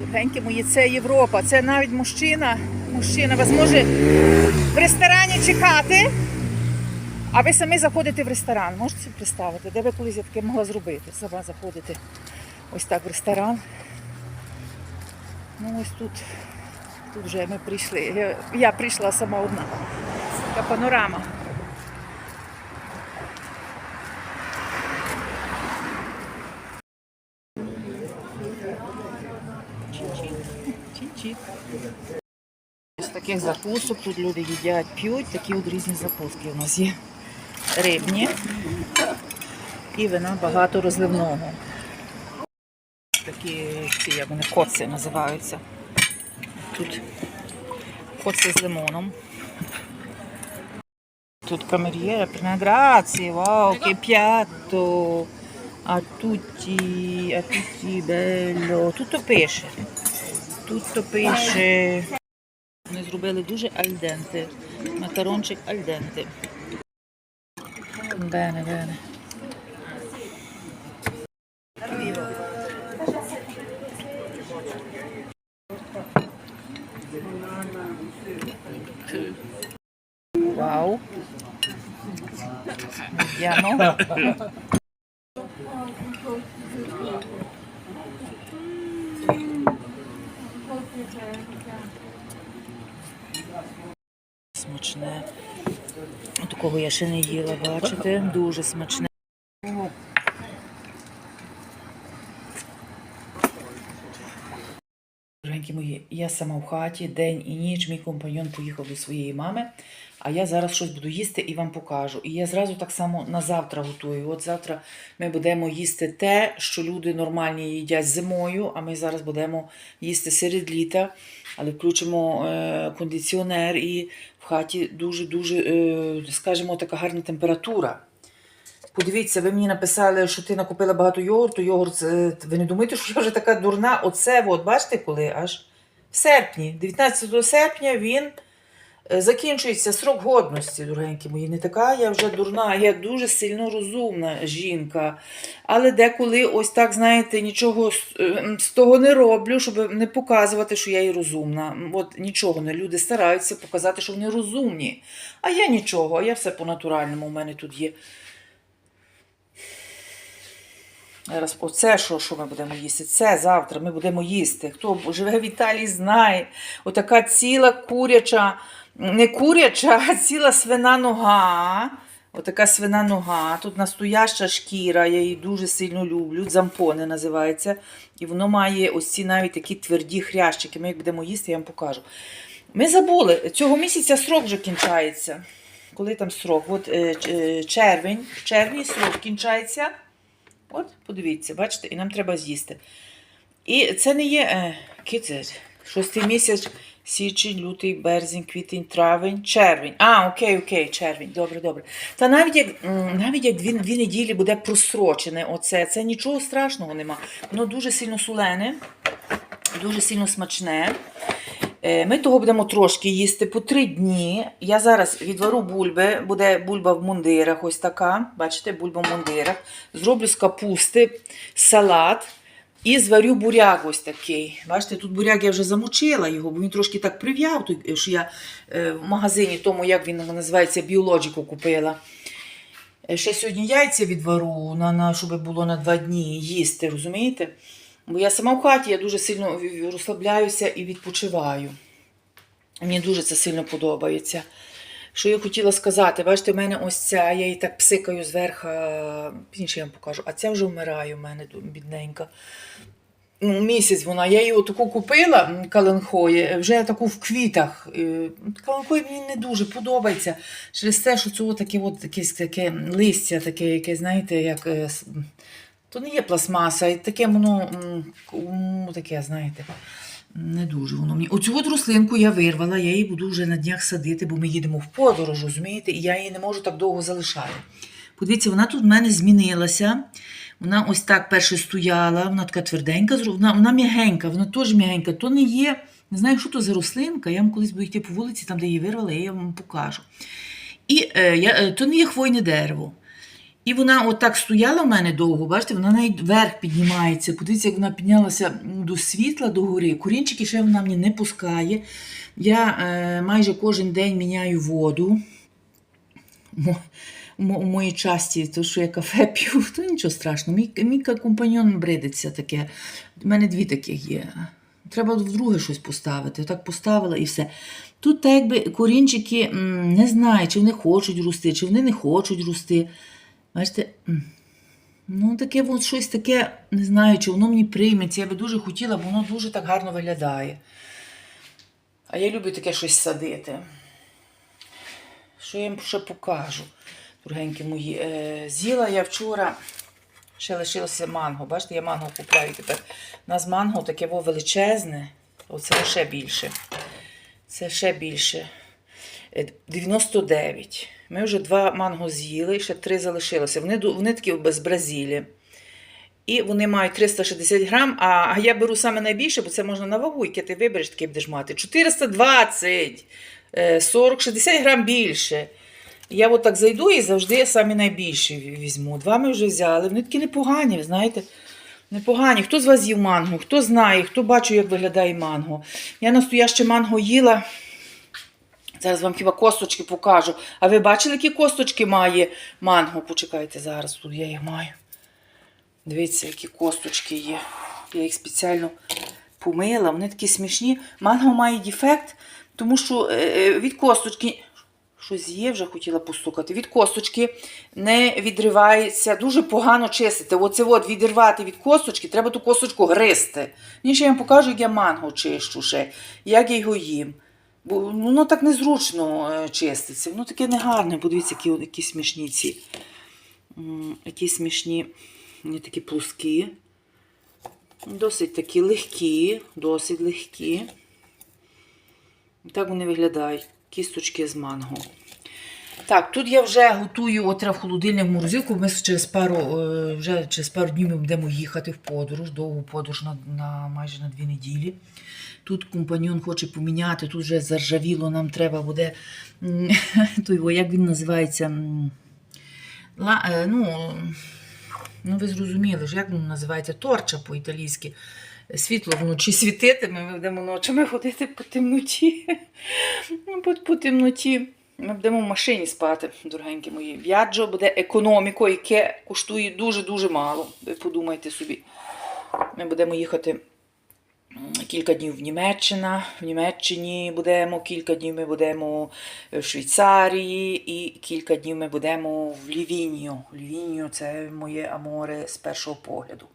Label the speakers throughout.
Speaker 1: Дорогенькі мої, це Європа. Це навіть мужчина. Мужчина вас може в ресторані чекати, а ви самі заходите в ресторан. Можете собі представити, де ви колись я таке могла зробити? Сама заходити ось так в ресторан. Ну ось тут, тут вже ми прийшли. Я, я прийшла сама одна. Така панорама. З таких закусок тут люди їдять, п'ють, такі от різні закуски у нас є. Рибні і вина багато розливного. Такі як вони, коци називаються. Тут коци з лимоном. Тут камер'єра, грації, вау, che piatto, a tutti, a tutti bello, tutto pesce, tutto pesce. Ми зробили дуже альденте, макарончик альденте. Бене, бене. Вау. Vediamo. Такого я ще не їла, бачите? Дуже смачне. Дорогенькі мої, я сама в хаті, день і ніч, мій компаньон поїхав до своєї мами, а я зараз щось буду їсти і вам покажу. І я зразу так само на завтра готую. От завтра ми будемо їсти те, що люди нормальні їдять зимою, а ми зараз будемо їсти серед літа, але включимо е, кондиціонер і в хаті дуже-дуже, е, скажімо, така гарна температура. Подивіться, ви мені написали, що ти накупила багато йогурту. Йогурт, е, ви не думаєте, що я вже така дурна? Оце, от, бачите, коли аж в серпні, 19 серпня він закінчується срок годності, дорогенькі мої. Не така я вже дурна, я дуже сильно розумна жінка. Але деколи ось так, знаєте, нічого з- е, того не роблю, щоб не показувати, що я і розумна. От нічого не люди стараються показати, що вони розумні. А я нічого, я все по-натуральному. У мене тут є. Оце що, що ми будемо їсти? Це завтра ми будемо їсти. Хто живе в Італії, знає. Отака ціла куряча, не куряча, а ціла свина нога. Отака свина нога. Тут настояща шкіра, я її дуже сильно люблю. Зампони називається. І воно має ось ці навіть такі тверді хрящики. Ми як будемо їсти, я вам покажу. Ми забули, цього місяця срок вже кінчається. Коли там срок? От е, е, червень, червні срок кінчається. От, подивіться, бачите, і нам треба з'їсти. І це не є е. Шостий місяць, січень, лютий, березень, квітень, травень, червень. А, окей, окей, червень. Добре, добре. Та навіть як, навіть як дві, дві неділі буде просрочене, оце, це нічого страшного нема. Воно дуже сильно солене, дуже сильно смачне. Е, Ми того будемо трошки їсти по три дні. Я зараз відвару бульби, буде бульба в мундирах, ось така. Бачите, бульба в мундирах. Зроблю з капусти салат і зварю буряк ось такий. Бачите, тут буряк я вже замочила його, бо він трошки так прив'яв, що я е, в магазині, тому як він називається, біологіку купила. Е, Ще сьогодні яйця відвару, на, на, щоб було на два дні їсти, розумієте? Бо я сама в хаті, я дуже сильно розслабляюся і відпочиваю. Мені дуже це сильно подобається. Що я хотіла сказати, бачите, в мене ось ця, я її так псикаю зверха, пізніше я вам покажу, а ця вже вмирає в мене бідненька. Ну, місяць вона. Я її таку купила каленхої, вже таку в квітах. Е, Каленхої мені не дуже подобається. Через те, що це таке, от, якесь таке листя, таке, яке, знаєте, як. То не є пластмаса, і таке воно таке, знаєте, не дуже воно мені. Оцю рослинку я вирвала, я її буду вже на днях садити, бо ми їдемо в подорож, розумієте, і я її не можу так довго залишати. Подивіться, вона тут в мене змінилася. Вона ось так перше стояла, вона така тверденька, вона, вона м'ягенька, вона теж м'ягенька. То не є, не знаю, що то за рослинка. Я вам колись буду йти по вулиці, там, де її вирвала, я вам покажу. І е, я, е, то не є хвойне дерево. І вона отак стояла в мене довго, бачите, вона навіть вверх піднімається. Подивіться, як вона піднялася до світла, до гори. Корінчики ще вона мені не пускає. Я е, майже кожен день міняю воду. У моїй часті, то що я кафе п'ю, то нічого страшного. Мій, мій компаньон бредиться таке. У мене дві таких є. Треба вдруге щось поставити. Так поставила і все. Тут так якби корінчики не знаю, чи вони хочуть рости, чи вони не хочуть рости. Бачите, ну таке от щось таке, не знаю, чи воно мені прийметься. Я би дуже хотіла, бо воно дуже так гарно виглядає. А я люблю таке щось садити. Що я їм ще покажу, дорогенькі мої. Е, з'їла я вчора, ще лишилося манго. Бачите, я манго купляю тепер. У нас манго таке величезне, оце ще більше. Це ще більше. Е, 99. Ми вже два манго з'їли, ще три залишилося. Вони, вони такі без Бразилії. І вони мають 360 грам, а, я беру саме найбільше, бо це можна на вагу, яке ти вибереш, таке будеш мати. 420, е, 40, 60 грам більше. Я от так зайду і завжди самі найбільші візьму. Два ми вже взяли. Вони такі непогані, знаєте. Непогані. Хто з вас їв манго? Хто знає, хто бачив, як виглядає манго. Я настояще манго їла. Зараз вам хіба косточки покажу. А ви бачили, які косточки має манго? Почекайте зараз, тут я їх маю. Дивіться, які косточки є. Я їх спеціально помила. Вони такі смішні. Манго має дефект, тому що е, е, від косточки. Щось є, вже хотіла постукати. Від косточки не відривається, дуже погано чистити. Оце от відірвати від косточки, треба ту косточку гризти. Ні, ще я вам покажу, як я манго чищу ще, як я його їм. Бо воно так незручно е, чиститься. Воно таке негарне. Подивіться, які, які смішні ці. Які смішні, такі плоскі. Досить такі легкі, досить легкі. Так вони виглядають. Кісточки з манго. Так, тут я вже готую от в холодильник морозилку. Ми через пару, е, вже через пару днів ми будемо їхати в подорож, довгу подорож на, на майже на дві неділі. Тут компаньон хоче поміняти, тут вже заржавіло, нам треба буде. Той, як він називається? Ла, е, ну, ну, ви зрозуміли як він називається? Торча по-італійськи. Світло вночі світитиме, ми будемо ночами ходити по темноті. Ну, по темноті. Ми будемо в машині спати, дорогенькі мої. В'яджо буде економіко, яке коштує дуже-дуже мало. Ви подумайте собі. Ми будемо їхати кілька днів в Німеччина. В Німеччині будемо, кілька днів ми будемо в Швейцарії і кілька днів ми будемо в Лівінію. Лівінію це моє аморе з першого погляду.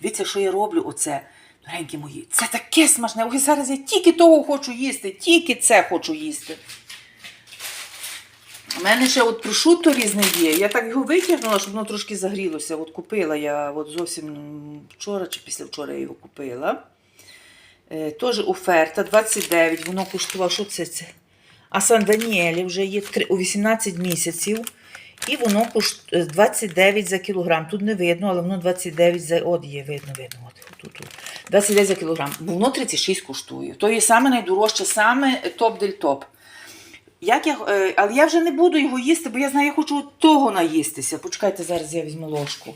Speaker 1: Дивіться, що я роблю оце. Дорогенькі мої, це таке смачне. Ой, зараз я тільки того хочу їсти, тільки це хочу їсти. У мене ще от прошутто різне є. Я так його витягнула, щоб воно трошки загрілося. От купила я от зовсім вчора чи післявчора я його купила. Е, Теж оферта 29, воно коштувало, що це? це? А Сан Даніелі вже є три- у 18 місяців. І воно коштує 29 за кілограм. Тут не видно, але воно 29 за. От є, видно, видно. От, тут, тут. 29 за кілограм. Воно 36 коштує. То є саме найдорожче, саме топ-дель-топ. Як я, е, але я вже не буду його їсти, бо я знаю, я хочу того наїстися. Почекайте, зараз я візьму ложку.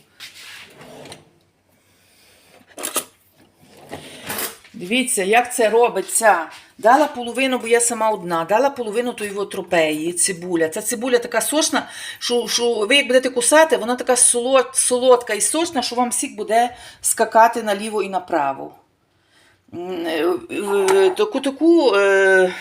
Speaker 1: Дивіться, як це робиться. Дала половину, бо я сама одна, дала половину тої тропеї, цибуля. Ця цибуля така сочна, що, що ви як будете кусати, вона така солод, солодка і сочна, що вам сік буде скакати наліво і направо. Е, Таку таку, е,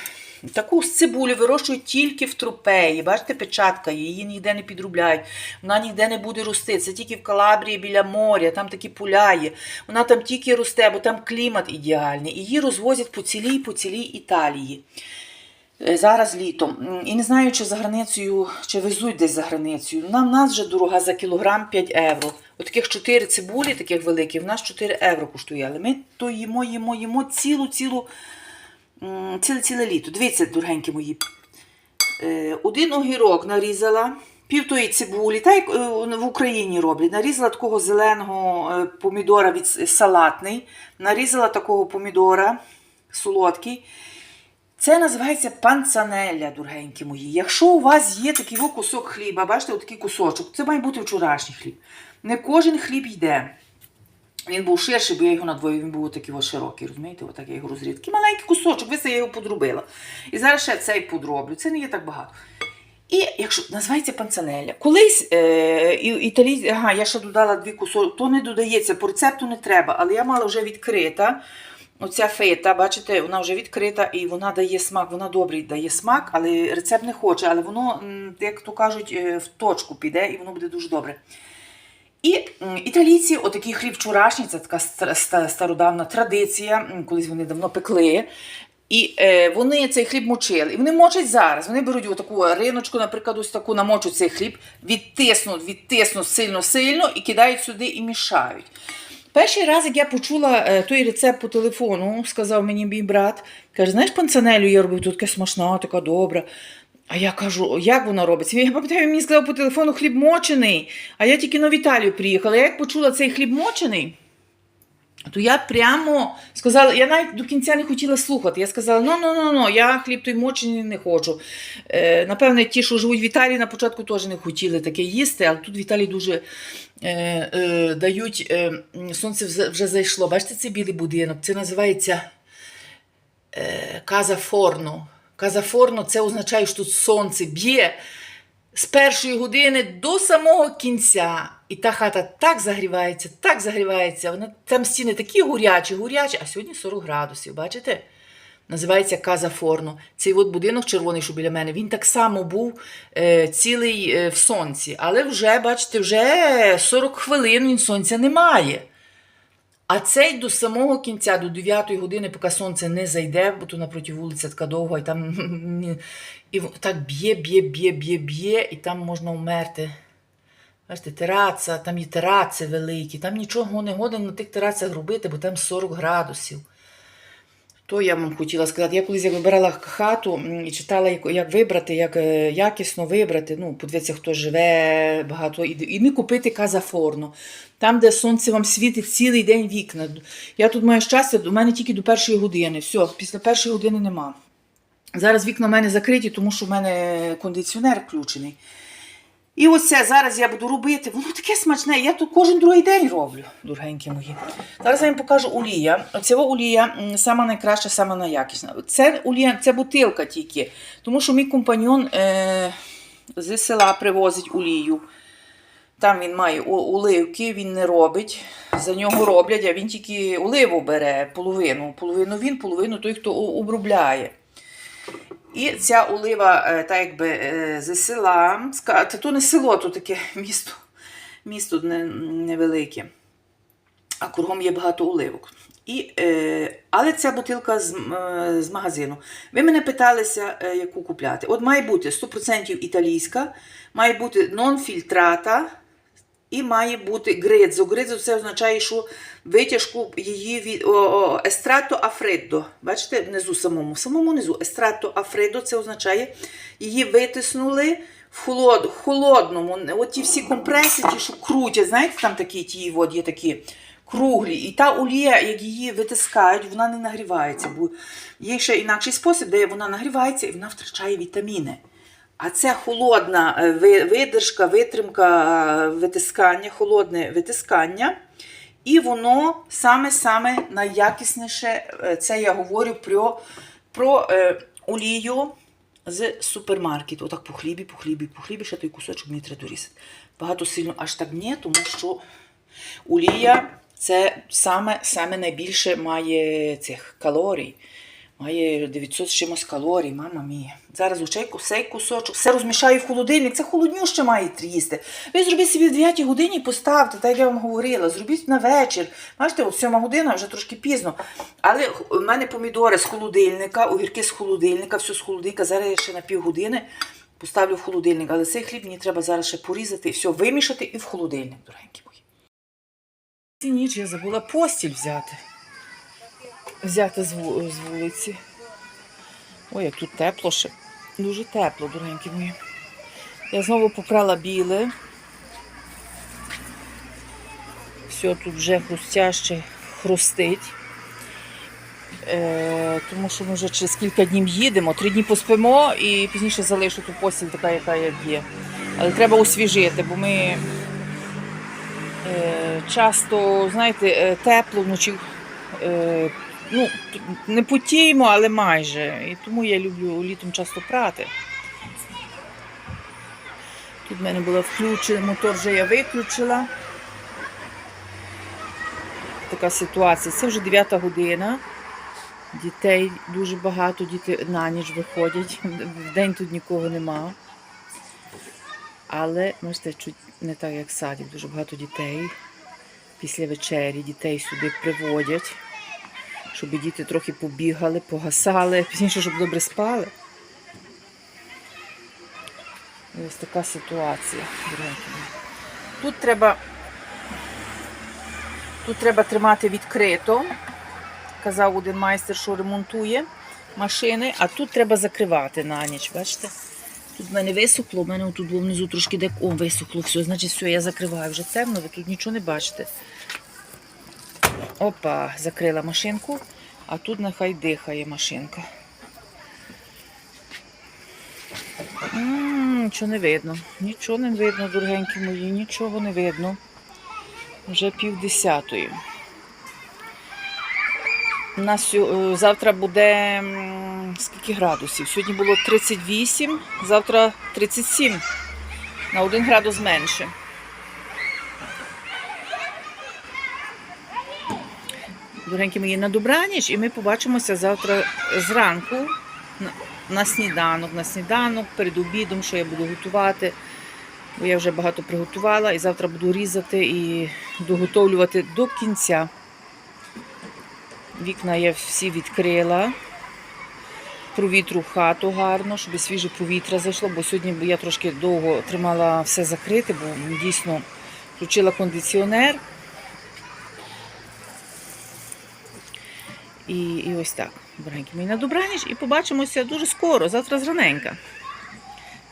Speaker 1: таку цибулю вирощують тільки в тропеї. Бачите, печатка її ніде не підробляють. Вона ніде не буде рости. Це тільки в Калабрії біля моря, там такі поля. Вона там тільки росте, бо там клімат ідеальний. Її розвозять по цілій, по цілій Італії. Е, Зараз літом. І не знаю, чи за границею, чи везуть десь за границею. Нам нас вже дорога за кілограм 5 євро. От таких 4 цибулі, таких великих, в нас 4 євро коштує. Але ми то їмо, їмо, їмо цілу, цілу, м, ціле, ціле літо. Дивіться, дорогенькі мої. Е, Один огірок нарізала, пів тої цибулі, так як е, в Україні роблять. Нарізала такого зеленого е, помідора від салатний, нарізала такого помідора солодкий. Це називається панцанелля, дорогенькі мої. Якщо у вас є такий кусок хліба, бачите, отакий кусочок, це має бути вчорашній хліб. Не кожен хліб йде. Він був ширший, бо я його надвоїв, він був такий широкий, розумієте? Отак я його розрізала. Маленький кусочок, ви це я його подрубила. І зараз ще цей подроблю. Це не є так багато. І якщо називається панцанелля. Колись е, і- італійці, ага, я ще додала дві кусочки, то не додається, по рецепту не треба, але я мала вже відкрита. Оця фета, бачите, вона вже відкрита і вона дає смак, вона добрий дає смак, але рецепт не хоче, але воно, як то кажуть, е, в точку піде і воно буде дуже добре. І італійці, отакий хліб вчорашній, це така ста- ста- стародавна традиція, колись вони давно пекли. І е, вони цей хліб мочили. І вони мочать зараз. Вони беруть отаку риночку, наприклад, ось таку намочуть цей хліб, відтиснуть, відтиснуть сильно-сильно і кидають сюди і мішають. Перший раз, як я почула е, той рецепт по телефону, сказав мені мій брат, каже, знаєш, панцанелю я робив, тут така смачна, така добра. А я кажу, як вона робиться? Я пам'ятаю, він мені сказав по телефону хліб мочений. А я тільки на Італію приїхала. Я як почула цей хліб мочений, то я прямо сказала, я навіть до кінця не хотіла слухати. Я сказала: ну ну ну ну я хліб той мочений не хочу. Е, напевне, ті, що живуть в Італії, на початку теж не хотіли таке їсти, але тут в Італії дуже е, е, дають е, сонце вже, вже зайшло. Бачите, це білий будинок. Це називається е, Каза Форно. Каза Форно це означає, що тут сонце б'є з першої години до самого кінця. І та хата так загрівається, так загрівається. Вона, там стіни такі гурячі, гурячі, а сьогодні 40 градусів, бачите? Називається Каза Форно. Цей от будинок червоний, що біля мене, він так само був е, цілий е, в сонці. Але вже, бачите, вже 40 хвилин він сонця немає. А цей до самого кінця, до 9 години, поки сонце не зайде, бо то напроти вулиця така довга, і там і так б'є, б'є, б'є, б'є, б'є, і там можна вмерти. Бачите, тераца, там є тераци великі, там нічого не годен на тих терацях робити, бо там 40 градусів. То я вам хотіла сказати. Я колись як вибирала хату і читала, як, вибрати, як е, якісно вибрати. Ну, подивіться, хто живе багато, і не купити казафорно. Там, де сонце вам світить цілий день вікна. Я тут маю щастя, у мене тільки до першої години. Все, після першої години нема. Зараз вікна в мене закриті, тому що в мене кондиціонер включений. І оце зараз я буду робити. Воно таке смачне. Я тут кожен другий день роблю, дорогенькі мої. Зараз я вам покажу олія. Оця олія сама найкраща, сама найякісна. Це олія, це бутилка тільки. Тому що мій компаньон е, з села привозить олію. Там він має оливки, він не робить. За нього роблять, а він тільки оливу бере половину. Половину він, половину той, хто обробляє. І ця олива, е, так якби е, з села, та то не село, то таке місто, місто невелике. А кругом є багато оливок. І, е, але ця бутилка з, з магазину. Ви мене питалися, яку купляти. От має бути 100% італійська, має бути нон-фільтрата і має бути гридзо. Гридзо це означає, що витяжку її від естрато афреддо. Бачите, внизу самому, самому низу естрато афреддо це означає, її витиснули в холод, холодному. От ті всі компреси, ті, що крутять, знаєте, там такі ті от є такі. Круглі, і та олія, як її витискають, вона не нагрівається. Бо є ще інакший спосіб, де вона нагрівається і вона втрачає вітаміни. А це холодна е, видержка, витримка, е, витискання, холодне витискання. І воно саме-саме найякісніше, е, це я говорю про, про е, олію з супермаркету. Отак по хлібі, по хлібі, по хлібі, ще той кусочок мені треба дорізати. Багато сильно аж так ні, тому що олія це саме, саме найбільше має цих калорій. Має 900 з чимось калорій, мама мія. Зараз оцей цей кусочок, все розмішаю в холодильник, це холоднюще має їсти. Ви зробіть собі в 9 годині поставте, так як я вам говорила, зробіть на вечір. Бачите, от 7 година вже трошки пізно. Але в мене помідори з холодильника, огірки з холодильника, все з холодильника. Зараз я ще на півгодини поставлю в холодильник. Але цей хліб мені треба зараз ще порізати, все вимішати і в холодильник, дорогенькі мої. Ці ніч я забула постіль взяти. Взяти з, вулиці. Ой, як тут тепло ще. Дуже тепло, дорогенькі мої. Я знову попрала біле. Все тут вже хрустяще хрустить. Е, тому що ми вже через кілька днів їдемо, три дні поспимо і пізніше залишу ту постіль така, яка як є. Але треба освіжити, бо ми е, часто, знаєте, е, тепло вночі. Е, ну, не потіємо, але майже. І тому я люблю літом часто прати. Тут в мене була включена, мотор вже я виключила. Така ситуація. Це вже 9 година. Дітей дуже багато, діти на ніч виходять. В день тут нікого нема. Але, бачите, чуть не так, як в садик, дуже багато дітей. Після вечері дітей сюди приводять, щоб діти трохи побігали, погасали, пізніше, щоб добре спали. Ось така ситуація. Тут треба, тут треба тримати відкрито. Казав один майстер, що ремонтує машини, а тут треба закривати на ніч. Бачите? Тут в мене висохло, в мене тут було внизу трошки де о, висохло, все, значить, все, я закриваю. Вже темно, ви тут нічого не бачите. Опа, закрила машинку, а тут нехай дихає машинка. М, Нічого не видно. Нічого не видно, дорогенькі мої, нічого не видно. Вже пів десятої. У нас е, завтра буде скільки градусів? Сьогодні було 38, завтра 37. На 1 градус менше. Дорогенькі мої, на добраніч, і ми побачимося завтра зранку на сніданок. На сніданок перед обідом, що я буду готувати. Бо я вже багато приготувала і завтра буду різати і доготовлювати до кінця. Вікна я всі відкрила. Провітру хату гарно, щоб свіже повітря зайшло, бо сьогодні я трошки довго тримала все закрите, бо дійсно включила кондиціонер. І, і ось так. Дорогенькі мої на добраніч і побачимося дуже скоро, завтра зраненька.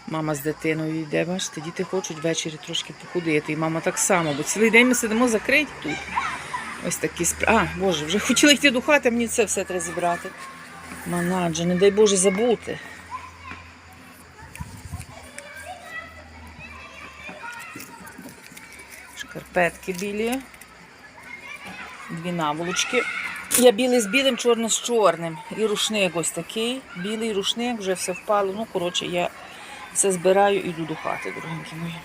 Speaker 1: Мама з дитиною йде, бачите, діти хочуть ввечері трошки походити. І мама так само, бо цілий день ми сидимо закриті тут. Ось такі справи. А, Боже, вже хотіла йти до хати, а мені це все треба зібрати. Манадже, не дай Боже забути. Шкарпетки білі. Дві наволочки. Я білий з білим, чорний з чорним. І рушник ось такий. Білий рушник, вже все впало. Ну, коротше, я все збираю і йду до хати, дорогенькі мої.